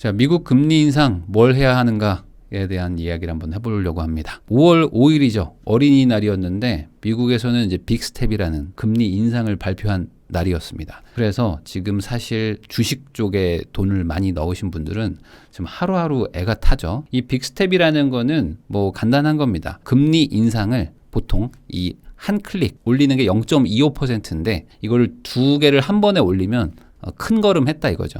자, 미국 금리 인상 뭘 해야 하는가에 대한 이야기를 한번 해보려고 합니다. 5월 5일이죠. 어린이날이었는데 미국에서는 이제 빅스텝이라는 금리 인상을 발표한 날이었습니다. 그래서 지금 사실 주식 쪽에 돈을 많이 넣으신 분들은 지금 하루하루 애가 타죠. 이 빅스텝이라는 거는 뭐 간단한 겁니다. 금리 인상을 보통 이 한 클릭 올리는 게 0.25%인데 이거를 두 개를 한 번에 올리면 어, 큰 걸음 했다 이거죠.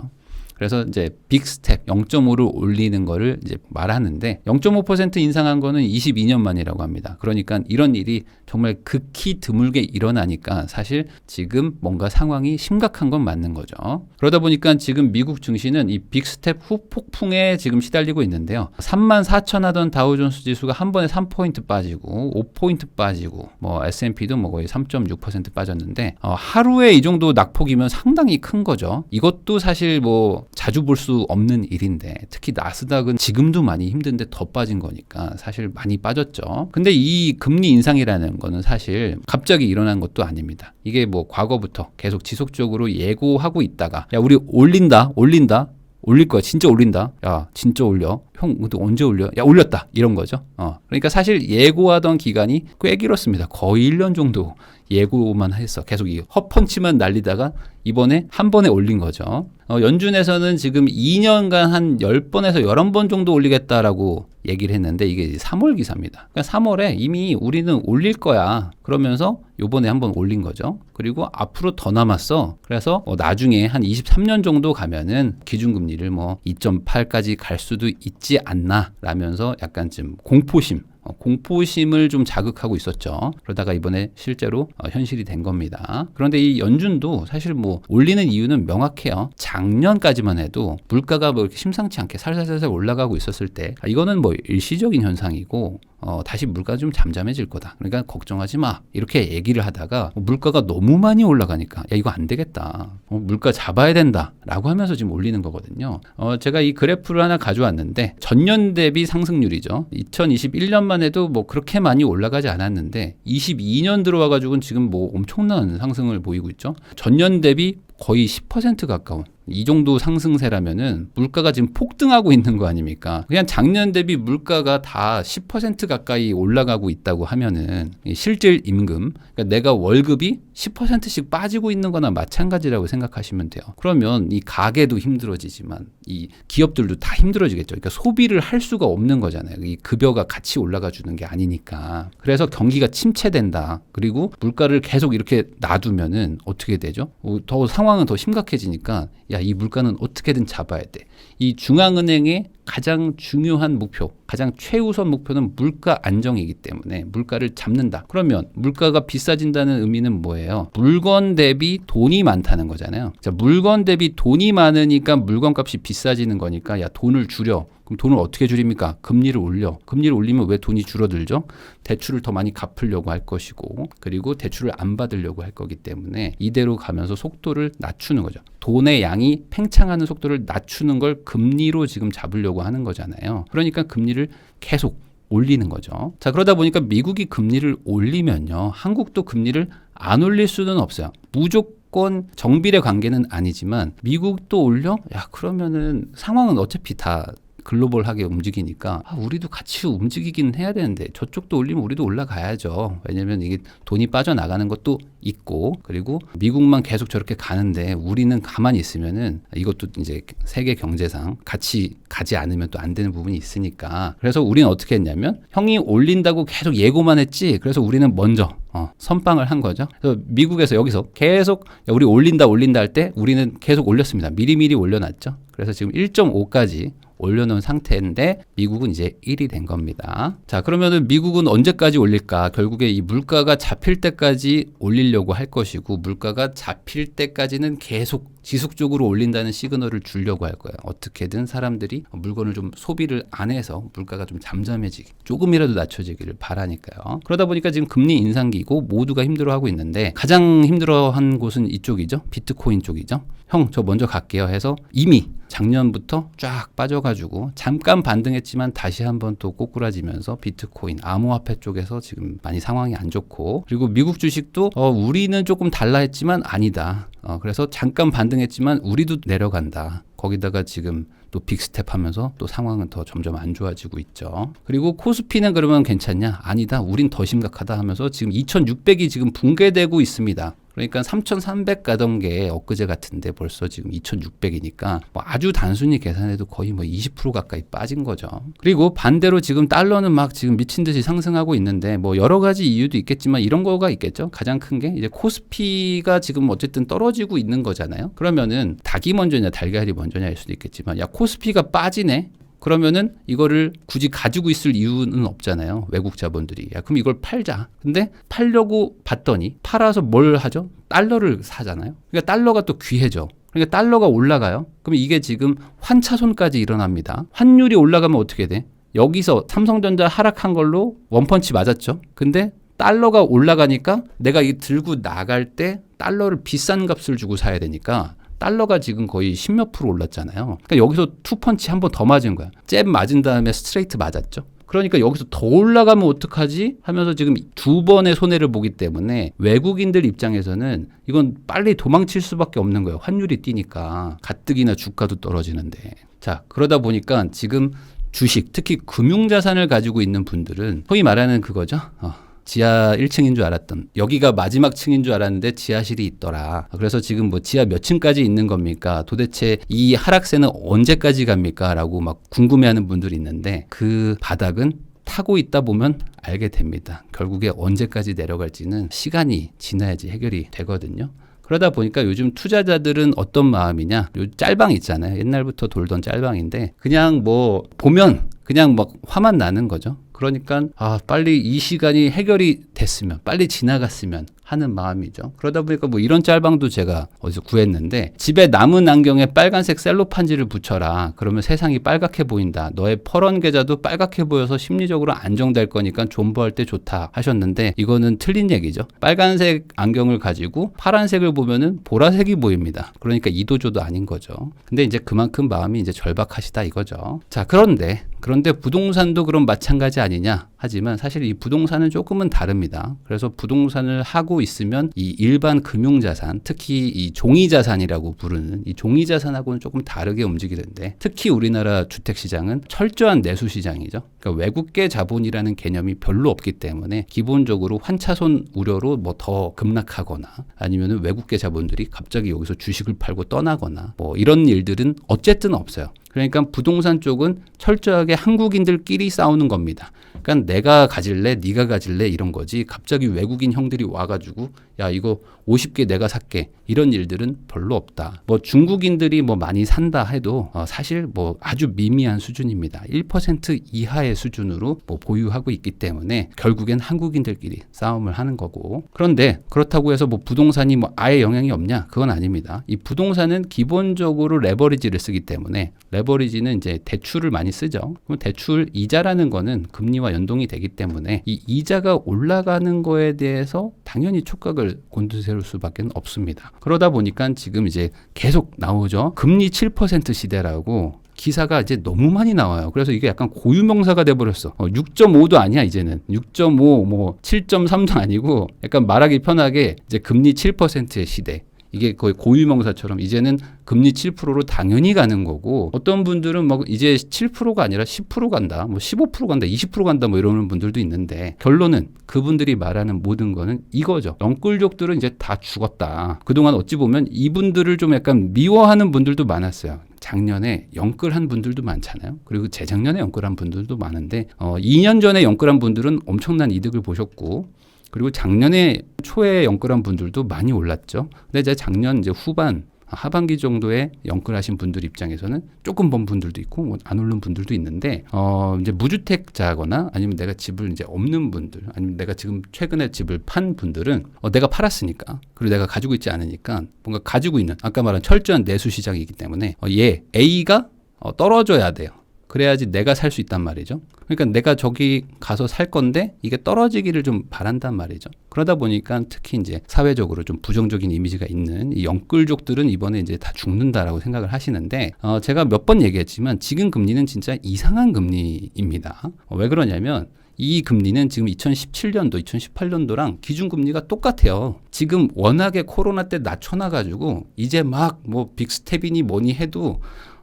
그래서 이제 빅 스텝 0.5를 올리는 거를 이제 말하는데 0.5% 인상한 거는 22년 만이라고 합니다. 그러니까 이런 일이 정말 극히 드물게 일어나니까 사실 지금 뭔가 상황이 심각한 건 맞는 거죠. 그러다 보니까 지금 미국 증시는 이 빅 스텝 후 폭풍에 지금 시달리고 있는데요. 3만 4천 하던 다우존스 지수가 한 번에 3포인트 빠지고 5포인트 빠지고 뭐 S&P도 뭐 거의 3.6% 빠졌는데 어, 하루에 이 정도 낙폭이면 상당히 큰 거죠. 이것도 사실 뭐 자주 볼 수 없는 일인데 특히 나스닥은 지금도 많이 힘든데 더 빠진 거니까 사실 많이 빠졌죠. 근데 이 금리 인상이라는 거는 사실 갑자기 일어난 것도 아닙니다. 이게 뭐 과거부터 계속 지속적으로 예고하고 있다가 야 우리 올린다 올린다 올릴 거야. 진짜 올린다. 야, 진짜 올려. 형, 근데 언제 올려? 야, 올렸다. 이런 거죠. 어. 그러니까 사실 예고하던 기간이 꽤 길었습니다. 거의 1년 정도 예고만 했어. 계속 이 헛펀치만 날리다가 이번에 한 번에 올린 거죠. 어, 연준에서는 지금 2년간 한 10번에서 11번 정도 올리겠다라고 얘기를 했는데 이게 3월 기사입니다. 그러니까 3월에 이미 우리는 올릴 거야. 그러면서 요번에 한번 올린 거죠. 그리고 앞으로 더 남았어. 그래서 어, 나중에 한 23년 정도 가면은 기준금리를 뭐 2.8까지 갈 수도 있지 않나 라면서 약간 좀 공포심 어, 공포심을 좀 자극하고 있었죠. 그러다가 이번에 실제로 어, 현실이 된 겁니다. 그런데 이 연준도 사실 뭐 올리는 이유는 명확해요. 작년까지만 해도 물가가 뭐 이렇게 심상치 않게 살살살살 올라가고 있었을 때 아, 이거는 뭐 일시적인 현상이고 어, 다시 물가 좀 잠잠해질 거다. 그러니까 걱정하지 마. 이렇게 얘기를 하다가 어, 물가가 너무 많이 올라가니까 야 이거 안 되겠다. 어, 물가 잡아야 된다라고 하면서 지금 올리는 거거든요. 어, 제가 이 그래프를 하나 가져왔는데 전년 대비 상승률이죠. 2021년만 해도 뭐 그렇게 많이 올라가지 않았는데 22년 들어와 가지고는 지금 뭐 엄청난 상승을 보이고 있죠. 전년 대비 거의 10% 가까운 이 정도 상승세라면은 물가가 지금 폭등하고 있는 거 아닙니까? 그냥 작년 대비 물가가 다 10% 가까이 올라가고 있다고 하면은 실질 임금, 그러니까 내가 월급이 10%씩 빠지고 있는 거나 마찬가지라고 생각하시면 돼요. 그러면 이 가게도 힘들어지지만 이 기업들도 다 힘들어지겠죠. 그러니까 소비를 할 수가 없는 거잖아요. 이 급여가 같이 올라가 주는 게 아니니까. 그래서 경기가 침체된다. 그리고 물가를 계속 이렇게 놔두면은 어떻게 되죠? 어, 더 상황은 더 심각해지니까 야, 이 물가는 어떻게든 잡아야 돼. 이 중앙은행의 가장 중요한 목표, 가장 최우선 목표는 물가 안정이기 때문에 물가를 잡는다. 그러면 물가가 비싸진다는 의미는 뭐예요? 물건 대비 돈이 많다는 거잖아요. 자, 물건 대비 돈이 많으니까 물건 값이 비싸지는 거니까 야, 돈을 줄여. 그럼 돈을 어떻게 줄입니까? 금리를 올려. 금리를 올리면 왜 돈이 줄어들죠? 대출을 더 많이 갚으려고 할 것이고, 그리고 대출을 안 받으려고 할 거기 때문에 이대로 가면서 속도를 낮추는 거죠. 돈의 양이 팽창하는 속도를 낮추는 걸 금리로 지금 잡으려고 하는 거잖아요. 그러니까 금리를 계속 올리는 거죠. 자, 그러다 보니까 미국이 금리를 올리면요. 한국도 금리를 안 올릴 수는 없어요. 무조건 정비례 관계는 아니지만 미국도 올려? 야, 그러면은 상황은 어차피 다 글로벌하게 움직이니까 아, 우리도 같이 움직이긴 해야 되는데 저쪽도 올리면 우리도 올라가야죠. 왜냐면 이게 돈이 빠져나가는 것도 있고 그리고 미국만 계속 저렇게 가는데 우리는 가만히 있으면은 이것도 이제 세계 경제상 같이 가지 않으면 또 안 되는 부분이 있으니까 그래서 우리는 어떻게 했냐면 형이 올린다고 계속 예고만 했지 그래서 우리는 먼저 어, 선빵을 한 거죠. 그래서 미국에서 여기서 계속 야, 우리 올린다 올린다 할 때 우리는 계속 올렸습니다. 미리미리 올려놨죠. 그래서 지금 1.5까지 올려놓은 상태인데 미국은 이제 1이 된 겁니다. 자 그러면은 미국은 언제까지 올릴까? 결국에 이 물가가 잡힐 때까지 올리려고 할 것이고 물가가 잡힐 때까지는 계속 지속적으로 올린다는 시그널을 주려고 할 거예요. 어떻게든 사람들이 물건을 좀 소비를 안 해서 물가가 좀 잠잠해지기, 조금이라도 낮춰지기를 바라니까요. 그러다 보니까 지금 금리 인상기고 모두가 힘들어하고 있는데 가장 힘들어한 곳은 이쪽이죠. 비트코인 쪽이죠. 형, 저 먼저 갈게요 해서 이미 작년부터 쫙 빠져가지고 잠깐 반등했지만 다시 한번 또 꼬꾸라지면서 비트코인, 암호화폐 쪽에서 지금 많이 상황이 안 좋고 그리고 미국 주식도 어, 우리는 조금 달라 했지만 아니다. 어, 그래서 잠깐 반등했지만 우리도 내려간다. 거기다가 지금 또 빅스텝 하면서 또 상황은 더 점점 안 좋아지고 있죠. 그리고 코스피는 그러면 괜찮냐? 아니다. 우린 더 심각하다 하면서 지금 2600이 지금 붕괴되고 있습니다. 그러니까 3,300 가던 게 엊그제 같은데 벌써 지금 2,600이니까 뭐 아주 단순히 계산해도 거의 뭐 20% 가까이 빠진 거죠. 그리고 반대로 지금 달러는 막 지금 미친 듯이 상승하고 있는데 뭐 여러 가지 이유도 있겠지만 이런 거가 있겠죠. 가장 큰 게 이제 코스피가 지금 어쨌든 떨어지고 있는 거잖아요. 그러면은 닭이 먼저냐 달걀이 먼저냐일 수도 있겠지만 야 코스피가 빠지네. 그러면은 이거를 굳이 가지고 있을 이유는 없잖아요. 외국 자본들이. 야, 그럼 이걸 팔자. 근데 팔려고 봤더니 팔아서 뭘 하죠? 달러를 사잖아요. 그러니까 달러가 또 귀해져. 그러니까 달러가 올라가요. 그럼 이게 지금 환차손까지 일어납니다. 환율이 올라가면 어떻게 돼? 여기서 삼성전자 하락한 걸로 원펀치 맞았죠. 근데 달러가 올라가니까 내가 이 들고 나갈 때 달러를 비싼 값을 주고 사야 되니까 달러가 지금 거의 십몇 프로 올랐잖아요. 그러니까 여기서 투펀치 한 번 더 맞은 거야. 잽 맞은 다음에 스트레이트 맞았죠. 그러니까 여기서 더 올라가면 어떡하지? 하면서 지금 두 번의 손해를 보기 때문에 외국인들 입장에서는 이건 빨리 도망칠 수밖에 없는 거예요. 환율이 뛰니까 가뜩이나 주가도 떨어지는데. 자, 그러다 보니까 지금 주식, 특히 금융자산을 가지고 있는 분들은 소위 말하는 그거죠. 어, 지하 1층인 줄 알았던 여기가 마지막 층인 줄 알았는데 지하실이 있더라. 그래서 지금 뭐 지하 몇 층까지 있는 겁니까? 도대체 이 하락세는 언제까지 갑니까? 라고 막 궁금해하는 분들이 있는데 그 바닥은 타고 있다 보면 알게 됩니다. 결국에 언제까지 내려갈지는 시간이 지나야지 해결이 되거든요. 그러다 보니까 요즘 투자자들은 어떤 마음이냐? 요 짤방 있잖아요. 옛날부터 돌던 짤방인데 그냥 뭐 보면 그냥 막 화만 나는 거죠. 그러니까 아 빨리 이 시간이 해결이 됐으면 빨리 지나갔으면 하는 마음이죠. 그러다 보니까 뭐 이런 짤방도 제가 어디서 구했는데 집에 남은 안경에 빨간색 셀로판지를 붙여라. 그러면 세상이 빨갛게 보인다. 너의 퍼런 계좌도 빨갛게 보여서 심리적으로 안정될 거니까 존버할 때 좋다 하셨는데 이거는 틀린 얘기죠. 빨간색 안경을 가지고 파란색을 보면은 보라색이 보입니다. 그러니까 이도저도 아닌 거죠. 근데 이제 그만큼 마음이 이제 절박하시다 이거죠. 자, 그런데 그런데 부동산도 그럼 마찬가지 아니냐? 하지만 사실 이 부동산은 조금은 다릅니다. 그래서 부동산을 하고 있으면 이 일반 금융자산, 특히 이 종이자산이라고 부르는 이 종이자산하고는 조금 다르게 움직이는데 특히 우리나라 주택시장은 철저한 내수시장이죠. 그러니까 외국계 자본이라는 개념이 별로 없기 때문에 기본적으로 환차손 우려로 뭐 더 급락하거나 아니면 외국계 자본들이 갑자기 여기서 주식을 팔고 떠나거나 뭐 이런 일들은 어쨌든 없어요. 그러니까 부동산 쪽은 철저하게 한국인들끼리 싸우는 겁니다. 그러니까 내가 가질래, 네가 가질래 이런 거지. 갑자기 외국인 형들이 와가지고 야 이거 50개 내가 살게 이런 일들은 별로 없다. 뭐 중국인들이 뭐 많이 산다 해도 어 사실 뭐 아주 미미한 수준입니다. 1% 이하의 수준으로 뭐 보유하고 있기 때문에 결국엔 한국인들끼리 싸움을 하는 거고. 그런데 그렇다고 해서 뭐 부동산이 뭐 아예 영향이 없냐? 그건 아닙니다. 이 부동산은 기본적으로 레버리지를 쓰기 때문에 레버리지는 이제 대출을 많이 쓰죠. 그럼 대출 이자라는 거는 금리와 연동이 되기 때문에 이 이자가 올라가는 거에 대해서 당연히 촉각을 곤두세 울 수밖에 없습니다. 그러다 보니까 지금 이제 계속 나오죠. 금리 7% 시대라고 기사가 이제 너무 많이 나와요. 그래서 이게 약간 고유명사가 돼버렸어. 어, 6.5도 아니야, 이제는. 6.5, 뭐, 7.3도 아니고, 약간 말하기 편하게 이제 금리 7%의 시대. 이게 거의 고유명사처럼 이제는 금리 7%로 당연히 가는 거고 어떤 분들은 막 이제 7%가 아니라 10% 간다, 뭐 15% 간다, 20% 간다 뭐 이러는 분들도 있는데 결론은 그분들이 말하는 모든 거는 이거죠. 영끌족들은 이제 다 죽었다. 그동안 어찌 보면 이분들을 좀 약간 미워하는 분들도 많았어요. 작년에 영끌한 분들도 많잖아요. 그리고 재작년에 영끌한 분들도 많은데 어, 2년 전에 영끌한 분들은 엄청난 이득을 보셨고 그리고 작년에 초에 영끌한 분들도 많이 올랐죠. 근데 이제 작년 이제 후반 하반기 정도에 영끌하신 분들 입장에서는 조금 번 분들도 있고 뭐안 오른 분들도 있는데 어 이제 무주택자거나 아니면 내가 집을 이제 없는 분들 아니면 내가 지금 최근에 집을 판 분들은 어 내가 팔았으니까 그리고 내가 가지고 있지 않으니까 뭔가 가지고 있는 아까 말한 철저한 내수 시장이기 때문에 어, 얘 A가 어, 떨어져야 돼요. 그래야지 내가 살 수 있단 말이죠. 그러니까 내가 저기 가서 살 건데 이게 떨어지기를 좀 바란단 말이죠. 그러다 보니까 특히 이제 사회적으로 좀 부정적인 이미지가 있는 이 영끌족들은 이번에 이제 다 죽는다라고 생각을 하시는데 어 제가 몇 번 얘기했지만 지금 금리는 진짜 이상한 금리입니다. 어 왜 그러냐면 이 금리는 지금 2017년도, 2018년도랑 기준금리가 똑같아요. 지금 워낙에 코로나 때 낮춰놔가지고 이제 막 뭐 빅스텝이니 뭐니 해도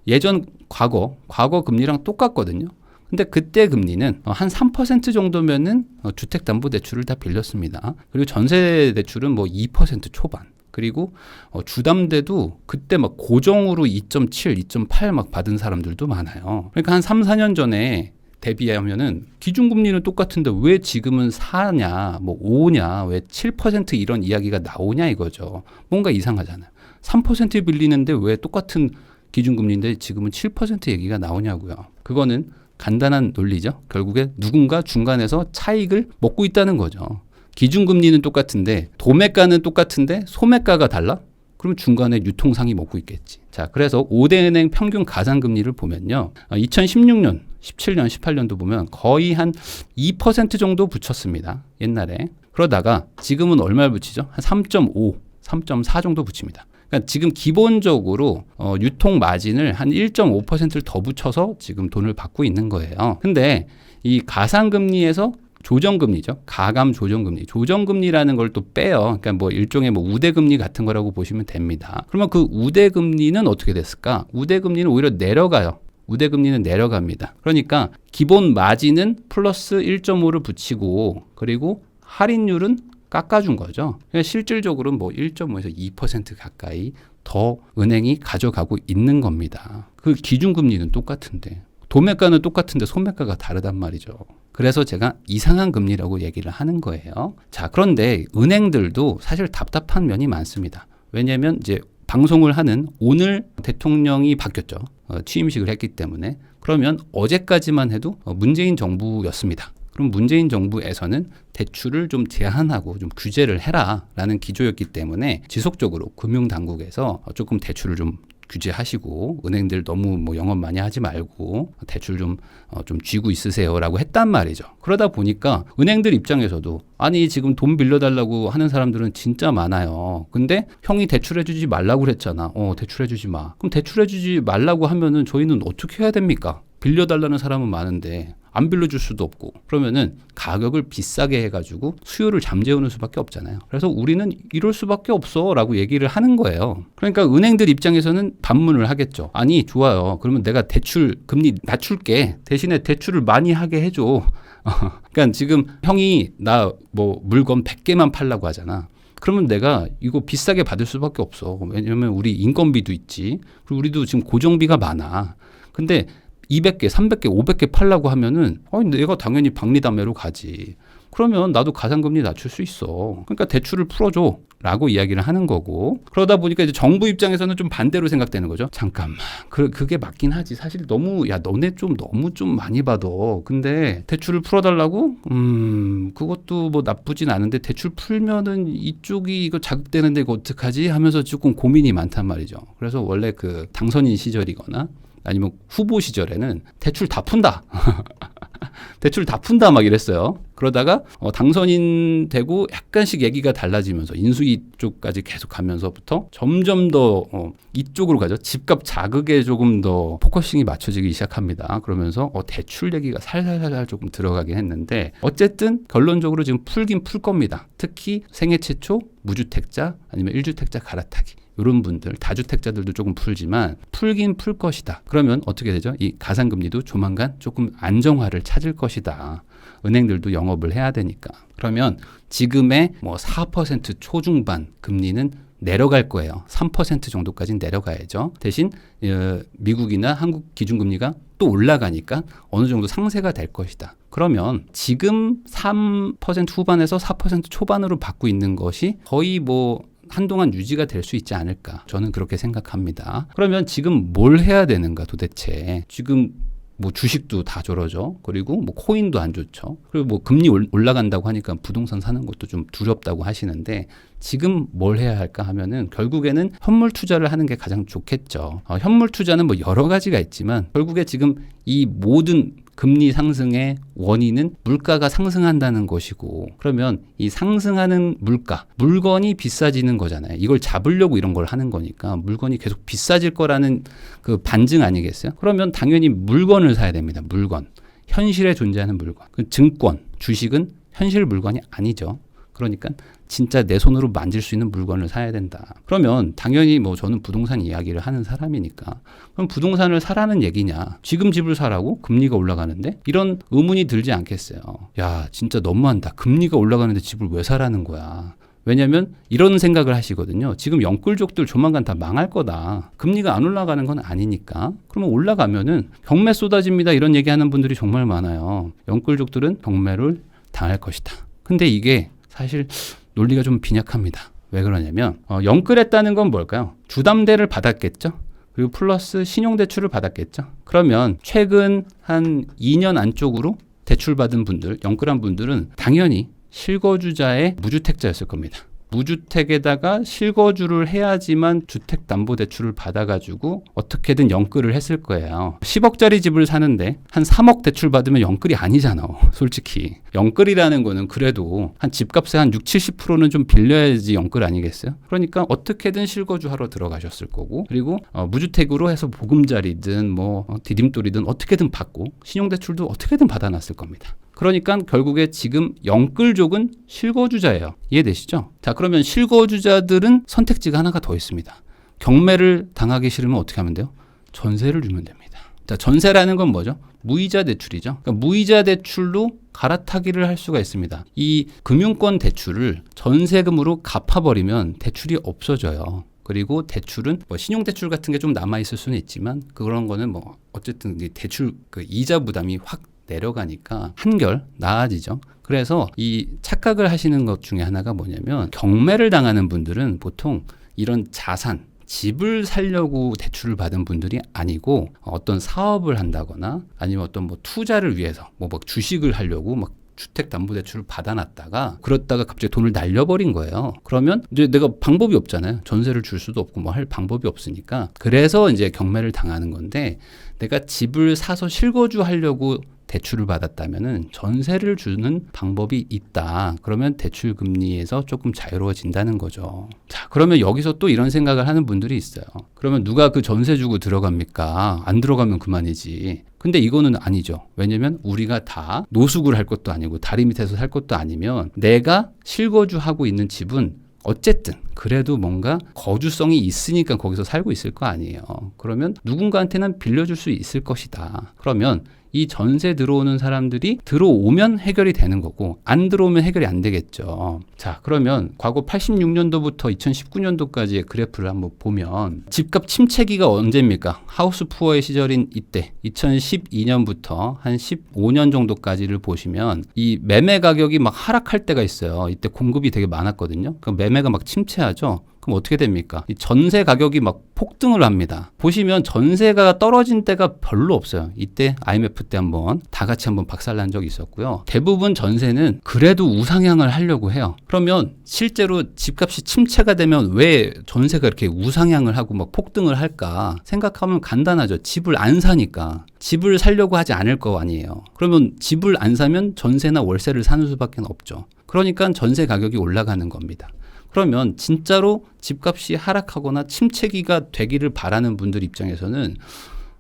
예전 과거 과거 금리랑 똑같거든요. 근데 그때 금리는 어, 한3% 정도면은 어, 주택담보대출을 다 빌렸습니다. 그리고 전세 대출은 뭐 2% 초반. 그리고 어, 주담대도 그때 막 고정으로 2.7, 2.8 막 받은 사람들도 많아요. 그러니까 한 3, 4년 전에 대비하면은 기준금리는 똑같은데 왜 지금은 4냐, 뭐 5냐, 왜 7% 이런 이야기가 나오냐 이거죠. 뭔가 이상하잖아요. 3% 빌리는데 왜 똑같은 기준금리인데 지금은 7% 얘기가 나오냐고요. 그거는 간단한 논리죠. 결국에 누군가 중간에서 차익을 먹고 있다는 거죠. 기준금리는 똑같은데 도매가는 똑같은데 소매가가 달라? 그럼 중간에 유통상이 먹고 있겠지. 자, 그래서 5대 은행 평균 가상금리를 보면요. 2016년, 17년, 18년도 보면 거의 한 2% 정도 붙였습니다. 옛날에. 그러다가 지금은 얼마를 붙이죠? 한 3.5, 3.4 정도 붙입니다. 그러니까 지금 기본적으로 어, 유통 마진을 한 1.5%를 더 붙여서 지금 돈을 받고 있는 거예요. 근데 이 가상금리에서 조정금리죠. 가감 조정금리. 조정금리라는 걸 또 빼요. 그러니까 뭐 일종의 뭐 우대금리 같은 거라고 보시면 됩니다. 그러면 그 우대금리는 어떻게 됐을까? 우대금리는 오히려 내려가요. 우대금리는 내려갑니다. 그러니까 기본 마진은 플러스 1.5를 붙이고 그리고 할인율은 깎아준 거죠. 그러니까 실질적으로는 뭐 1.5에서 2% 가까이 더 은행이 가져가고 있는 겁니다. 그 기준금리는 똑같은데 도매가는 똑같은데 소매가가 다르단 말이죠. 그래서 제가 이상한 금리라고 얘기를 하는 거예요. 자, 그런데 은행들도 사실 답답한 면이 많습니다. 왜냐하면 이제 방송을 하는 오늘 대통령이 바뀌었죠. 어, 취임식을 했기 때문에. 그러면 어제까지만 해도 어, 문재인 정부였습니다. 그럼 문재인 정부에서는 대출을 좀 제한하고 좀 규제를 해라라는 기조였기 때문에 지속적으로 금융 당국에서 조금 대출을 좀 규제하시고 은행들 너무 뭐 영업 많이 하지 말고 대출 좀 어, 좀 쥐고 있으세요라고 했단 말이죠. 그러다 보니까 은행들 입장에서도 아니 지금 돈 빌려달라고 하는 사람들은 진짜 많아요. 근데 형이 대출해주지 말라고 그랬잖아. 어 대출해주지 마. 그럼 대출해주지 말라고 하면은 저희는 어떻게 해야 됩니까? 빌려달라는 사람은 많은데 안 빌려줄 수도 없고 그러면은 가격을 비싸게 해가지고 수요를 잠재우는 수밖에 없잖아요. 그래서 우리는 이럴 수밖에 없어라고 얘기를 하는 거예요. 그러니까 은행들 입장에서는 반문을 하겠죠. 아니 좋아요. 그러면 내가 대출 금리 낮출게 대신에 대출을 많이 하게 해줘. 그러니까 지금 형이 나 뭐 물건 100개만 팔라고 하잖아. 그러면 내가 이거 비싸게 받을 수밖에 없어. 왜냐면 우리 인건비도 있지. 그리고 우리도 지금 고정비가 많아. 근데 200개, 300개, 500개 팔라고 하면은 어, 내가 당연히 박리담회로 가지. 그러면 나도 가상금리 낮출 수 있어. 그러니까 대출을 풀어줘. 라고 이야기를 하는 거고 그러다 보니까 이제 정부 입장에서는 좀 반대로 생각되는 거죠. 잠깐만. 그, 그게 맞긴 하지. 사실 너무 야 너네 좀 너무 좀 많이 받아. 근데 대출을 풀어달라고? 음 그것도 뭐 나쁘진 않은데 대출 풀면은 이쪽이 이거 자극되는데 이거 어떡하지? 하면서 조금 고민이 많단 말이죠. 그래서 원래 그 당선인 시절이거나 아니면 후보 시절에는 대출 다 푼다. 대출 다 푼다 막 이랬어요. 그러다가 어, 당선인 되고 약간씩 얘기가 달라지면서 인수위 쪽까지 계속 가면서부터 점점 더 어, 이쪽으로 가죠. 집값 자극에 조금 더 포커싱이 맞춰지기 시작합니다. 그러면서 어, 대출 얘기가 살살살살 조금 들어가긴 했는데 어쨌든 결론적으로 지금 풀긴 풀 겁니다. 특히 생애 최초 무주택자 아니면 일주택자 갈아타기. 이런 분들 다주택자들도 조금 풀지만 풀긴 풀 것이다. 그러면 어떻게 되죠? 이 가상금리도 조만간 조금 안정화를 찾을 것이다. 은행들도 영업을 해야 되니까. 그러면 지금의 뭐 4% 초중반 금리는 내려갈 거예요. 3% 정도까지는 내려가야죠. 대신 어, 미국이나 한국 기준금리가 또 올라가니까 어느 정도 상세가 될 것이다. 그러면 지금 3% 후반에서 4% 초반으로 받고 있는 것이 거의 뭐 한동안 유지가 될 수 있지 않을까. 저는 그렇게 생각합니다. 그러면 지금 뭘 해야 되는가 도대체. 지금 뭐 주식도 다 저러죠. 그리고 뭐 코인도 안 좋죠. 그리고 뭐 금리 올라간다고 하니까 부동산 사는 것도 좀 두렵다고 하시는데 지금 뭘 해야 할까 하면은 결국에는 현물 투자를 하는 게 가장 좋겠죠. 어, 현물 투자는 뭐 여러 가지가 있지만 결국에 지금 이 모든 금리 상승의 원인은 물가가 상승한다는 것이고 그러면 이 상승하는 물가 물건이 비싸지는 거잖아요. 이걸 잡으려고 이런 걸 하는 거니까 물건이 계속 비싸질 거라는 그 반증 아니겠어요? 그러면 당연히 물건을 사야 됩니다. 물건 현실에 존재하는 물건 그 증권 주식은 현실 물건이 아니죠. 그러니까 진짜 내 손으로 만질 수 있는 물건을 사야 된다. 그러면 당연히 뭐 저는 부동산 이야기를 하는 사람이니까 그럼 부동산을 사라는 얘기냐? 지금 집을 사라고 금리가 올라가는데 이런 의문이 들지 않겠어요. 야, 진짜 너무한다. 금리가 올라가는데 집을 왜 사라는 거야? 왜냐면 이런 생각을 하시거든요. 지금 영끌족들 조만간 다 망할 거다. 금리가 안 올라가는 건 아니니까. 그러면 올라가면은 경매 쏟아집니다. 이런 얘기 하는 분들이 정말 많아요. 영끌족들은 경매를 당할 것이다. 근데 이게 사실 논리가 좀 빈약합니다. 왜 그러냐면 어, 영끌했다는 건 뭘까요? 주담대를 받았겠죠. 그리고 플러스 신용대출을 받았겠죠. 그러면 최근 한 2년 안쪽으로 대출받은 분들, 영끌한 분들은 당연히 실거주자의 무주택자였을 겁니다. 무주택에다가 실거주를 해야지만 주택담보대출을 받아가지고 어떻게든 영끌을 했을 거예요. 10억짜리 집을 사는데 한 3억 대출 받으면 영끌이 아니잖아. 솔직히. 영끌이라는 거는 그래도 한 집값의 한 6, 70%는 좀 빌려야지 영끌 아니겠어요? 그러니까 어떻게든 실거주 하러 들어가셨을 거고 그리고 어, 무주택으로 해서 보금자리든 뭐 어, 디딤돌이든 어떻게든 받고 신용대출도 어떻게든 받아놨을 겁니다. 그러니까 결국에 지금 영끌족은 실거주자예요. 이해되시죠? 자, 그러면 실거주자들은 선택지가 하나가 더 있습니다. 경매를 당하기 싫으면 어떻게 하면 돼요? 전세를 주면 됩니다. 자, 전세라는 건 뭐죠? 무이자 대출이죠. 그러니까 무이자 대출로 갈아타기를 할 수가 있습니다. 이 금융권 대출을 전세금으로 갚아버리면 대출이 없어져요. 그리고 대출은 뭐 신용 대출 같은 게 좀 남아 있을 수는 있지만 그런 거는 뭐 어쨌든 이 대출 그 이자 부담이 확 내려가니까 한결 나아지죠. 그래서 이 착각을 하시는 것 중에 하나가 뭐냐면 경매를 당하는 분들은 보통 이런 자산 집을 살려고 대출을 받은 분들이 아니고 어떤 사업을 한다거나 아니면 어떤 뭐 투자를 위해서 뭐, 뭐 주식을 하려고 막 주택담보대출을 받아놨다가 그렇다가 갑자기 돈을 날려버린 거예요. 그러면 이제 내가 방법이 없잖아요. 전세를 줄 수도 없고 뭐 할 방법이 없으니까 그래서 이제 경매를 당하는 건데 내가 집을 사서 실거주 하려고 대출을 받았다면은 전세를 주는 방법이 있다. 그러면 대출 금리에서 조금 자유로워진다는 거죠. 자, 그러면 여기서 또 이런 생각을 하는 분들이 있어요. 그러면 누가 그 전세 주고 들어갑니까? 안 들어가면 그만이지. 근데 이거는 아니죠. 왜냐면 우리가 다 노숙을 할 것도 아니고 다리 밑에서 살 것도 아니면 내가 실거주하고 있는 집은 어쨌든 그래도 뭔가 거주성이 있으니까 거기서 살고 있을 거 아니에요. 그러면 누군가한테는 빌려줄 수 있을 것이다. 그러면 이 전세 들어오는 사람들이 들어오면 해결이 되는 거고 안 들어오면 해결이 안 되겠죠. 자, 그러면 과거 86년도부터 2019년도까지의 그래프를 한번 보면 집값 침체기가 언제입니까? 하우스 푸어의 시절인 이때 2012년부터 한 15년 정도까지를 보시면 이 매매 가격이 막 하락할 때가 있어요. 이때 공급이 되게 많았거든요. 그 매매가 막 침체하죠. 그럼 어떻게 됩니까? 이 전세 가격이 막 폭등을 합니다. 보시면 전세가 떨어진 때가 별로 없어요. 이때 IMF 때 한번 다 같이 한번 박살난 적이 있었고요. 대부분 전세는 그래도 우상향을 하려고 해요. 그러면 실제로 집값이 침체가 되면 왜 전세가 이렇게 우상향을 하고 막 폭등을 할까 생각하면 간단하죠. 집을 안 사니까. 집을 살려고 하지 않을 거 아니에요. 그러면 집을 안 사면 전세나 월세를 사는 수밖에 없죠. 그러니까 전세 가격이 올라가는 겁니다. 그러면 진짜로 집값이 하락하거나 침체기가 되기를 바라는 분들 입장에서는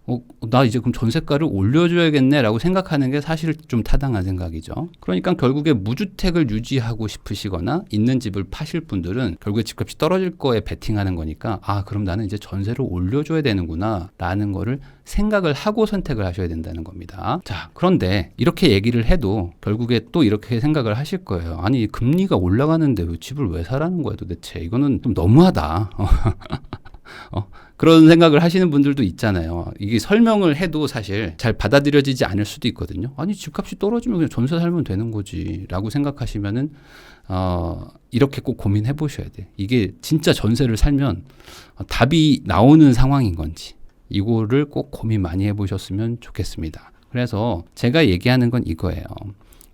어, 나 이제 그럼 전세가를 올려줘야겠네라고 생각하는 게 사실 좀 타당한 생각이죠. 그러니까 결국에 무주택을 유지하고 싶으시거나 있는 집을 파실 분들은 결국에 집값이 떨어질 거에 베팅하는 거니까 아 그럼 나는 이제 전세를 올려줘야 되는구나라는 거를 생각을 하고 선택을 하셔야 된다는 겁니다. 자 그런데 이렇게 얘기를 해도 결국에 또 이렇게 생각을 하실 거예요. 아니 금리가 올라가는데 왜 집을 왜 사라는 거야 도대체 이거는 좀 너무하다. 어, 그런 생각을 하시는 분들도 있잖아요. 이게 설명을 해도 사실 잘 받아들여지지 않을 수도 있거든요. 아니 집값이 떨어지면 그냥 전세 살면 되는 거지라고 생각하시면은 어, 이렇게 꼭 고민해 보셔야 돼. 이게 진짜 전세를 살면 어, 답이 나오는 상황인 건지 이거를 꼭 고민 많이 해 보셨으면 좋겠습니다. 그래서 제가 얘기하는 건 이거예요.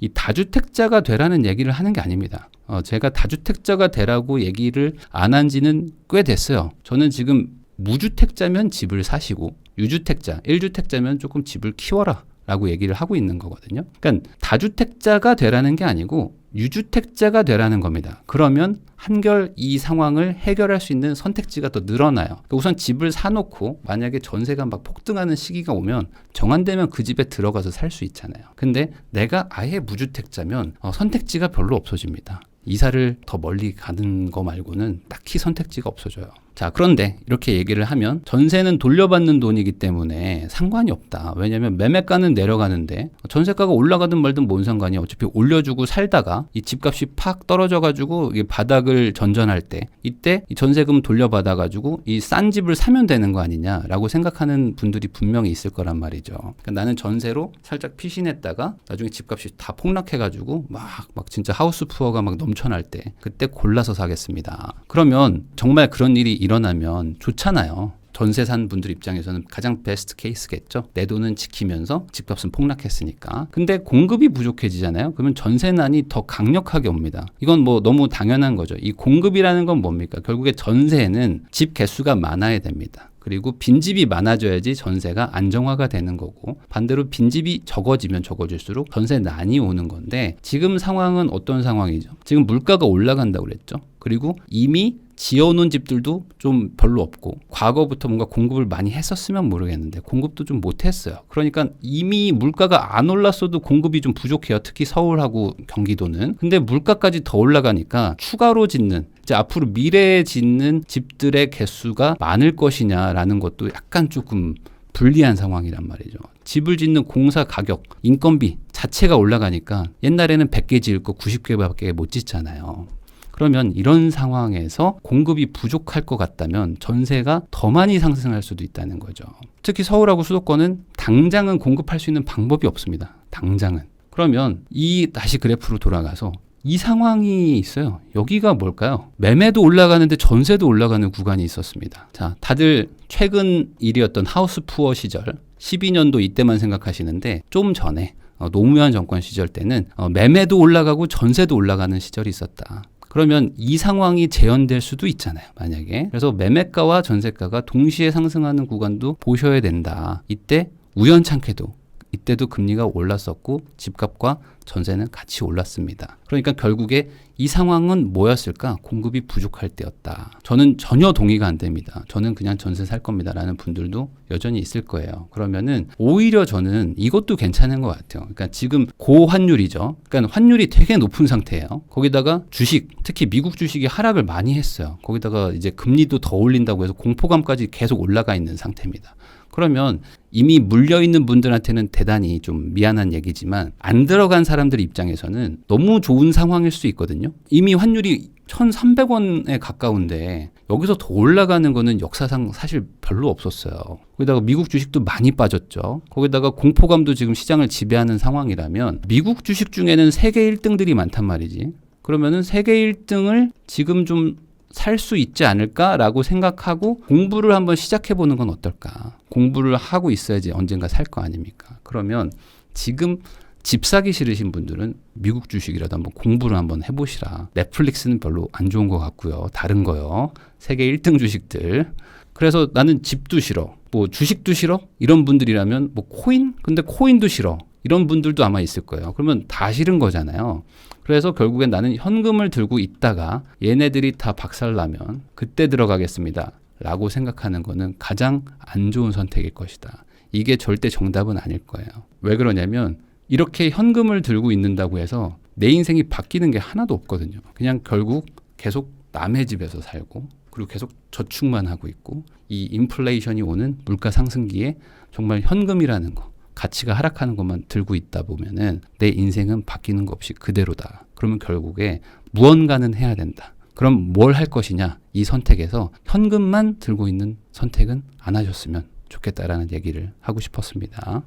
이 다주택자가 되라는 얘기를 하는 게 아닙니다. 어, 제가 다주택자가 되라고 얘기를 안 한 지는 꽤 됐어요. 저는 지금 무주택자면 집을 사시고 유주택자, 1주택자면 조금 집을 키워라. 라고 얘기를 하고 있는 거거든요. 그러니까 다주택자가 되라는 게 아니고 유주택자가 되라는 겁니다. 그러면 한결 이 상황을 해결할 수 있는 선택지가 더 늘어나요. 그러니까 우선 집을 사놓고 만약에 전세가 막 폭등하는 시기가 오면 정한되면 그 집에 들어가서 살 수 있잖아요. 근데 내가 아예 무주택자면 어, 선택지가 별로 없어집니다. 이사를 더 멀리 가는 거 말고는 딱히 선택지가 없어져요. 자, 그런데 이렇게 얘기를 하면 전세는 돌려받는 돈이기 때문에 상관이 없다. 왜냐하면 매매가는 내려가는데 전세가가 올라가든 말든 뭔 상관이야. 어차피 올려주고 살다가 이 집값이 팍 떨어져가지고 이게 바닥을 전전할 때 이때 이 전세금 돌려받아가지고 이 싼 집을 사면 되는 거 아니냐라고 생각하는 분들이 분명히 있을 거란 말이죠. 그러니까 나는 전세로 살짝 피신했다가 나중에 집값이 다 폭락해가지고 막 막 진짜 하우스 푸어가 막 넘쳐날 때 그때 골라서 사겠습니다. 그러면 정말 그런 일이 일어나면 좋잖아요. 전세 산 분들 입장에서는 가장 베스트 케이스겠죠. 내 돈은 지키면서 집값은 폭락했으니까. 근데 공급이 부족해지잖아요. 그러면 전세난이 더 강력하게 옵니다. 이건 뭐 너무 당연한 거죠. 이 공급이라는 건 뭡니까? 결국에 전세는 집 개수가 많아야 됩니다. 그리고 빈집이 많아져야지 전세가 안정화가 되는 거고 반대로 빈집이 적어지면 적어질수록 전세 난이 오는 건데 지금 상황은 어떤 상황이죠? 지금 물가가 올라간다고 그랬죠. 그리고 이미 지어놓은 집들도 좀 별로 없고 과거부터 뭔가 공급을 많이 했었으면 모르겠는데 공급도 좀 못했어요. 그러니까 이미 물가가 안 올랐어도 공급이 좀 부족해요. 특히 서울하고 경기도는. 근데 물가까지 더 올라가니까 추가로 짓는 이제 앞으로 미래에 짓는 집들의 개수가 많을 것이냐라는 것도 약간 조금 불리한 상황이란 말이죠. 집을 짓는 공사 가격, 인건비 자체가 올라가니까 옛날에는 100개 지을 거 90개밖에 못 짓잖아요. 그러면 이런 상황에서 공급이 부족할 것 같다면 전세가 더 많이 상승할 수도 있다는 거죠. 특히 서울하고 수도권은 당장은 공급할 수 있는 방법이 없습니다. 당장은. 그러면 이 다시 그래프로 돌아가서 이 상황이 있어요. 여기가 뭘까요? 매매도 올라가는데 전세도 올라가는 구간이 있었습니다. 자, 다들 최근 일이었던 하우스 푸어 시절 12년도 이때만 생각하시는데 좀 전에 어, 노무현 정권 시절 때는 어, 매매도 올라가고 전세도 올라가는 시절이 있었다. 그러면 이 상황이 재현될 수도 있잖아요. 만약에. 그래서 매매가와 전세가가 동시에 상승하는 구간도 보셔야 된다. 이때 우연찮게도 이때도 금리가 올랐었고 집값과 전세는 같이 올랐습니다. 그러니까 결국에 이 상황은 뭐였을까? 공급이 부족할 때였다. 저는 전혀 동의가 안 됩니다. 저는 그냥 전세 살 겁니다라는 분들도 여전히 있을 거예요. 그러면은 오히려 저는 이것도 괜찮은 것 같아요. 그러니까 지금 고환율이죠. 그러니까 환율이 되게 높은 상태예요. 거기다가 주식, 특히 미국 주식이 하락을 많이 했어요. 거기다가 이제 금리도 더 올린다고 해서 공포감까지 계속 올라가 있는 상태입니다. 그러면 이미 물려 있는 분들한테는 대단히 좀 미안한 얘기지만 안 들어간 사람들 입장에서는 너무 좋은 상황일 수 있거든요. 이미 환율이 1,300원에 가까운데 여기서 더 올라가는 거는 역사상 사실 별로 없었어요. 거기다가 미국 주식도 많이 빠졌죠. 거기다가 공포감도 지금 시장을 지배하는 상황이라면 미국 주식 중에는 세계 1등들이 많단 말이지. 그러면은 세계 1등을 지금 좀 살 수 있지 않을까라고 생각하고 공부를 한번 시작해 보는 건 어떨까? 공부를 하고 있어야지 언젠가 살 거 아닙니까? 그러면 지금 집 사기 싫으신 분들은 미국 주식이라도 한번 공부를 한번 해보시라. 넷플릭스는 별로 안 좋은 것 같고요. 다른 거요. 세계 1등 주식들. 그래서 나는 집도 싫어. 뭐 주식도 싫어? 이런 분들이라면 뭐 코인? 근데 코인도 싫어. 이런 분들도 아마 있을 거예요. 그러면 다 싫은 거잖아요. 그래서 결국엔 나는 현금을 들고 있다가 얘네들이 다 박살나면 그때 들어가겠습니다. 라고 생각하는 거는 가장 안 좋은 선택일 것이다. 이게 절대 정답은 아닐 거예요. 왜 그러냐면 이렇게 현금을 들고 있는다고 해서 내 인생이 바뀌는 게 하나도 없거든요. 그냥 결국 계속 남의 집에서 살고 그리고 계속 저축만 하고 있고 이 인플레이션이 오는 물가 상승기에 정말 현금이라는 거 가치가 하락하는 것만 들고 있다 보면은 내 인생은 바뀌는 거 없이 그대로다. 그러면 결국에 무언가는 해야 된다. 그럼 뭘 할 것이냐? 이 선택에서 현금만 들고 있는 선택은 안 하셨으면 좋겠다라는 얘기를 하고 싶었습니다.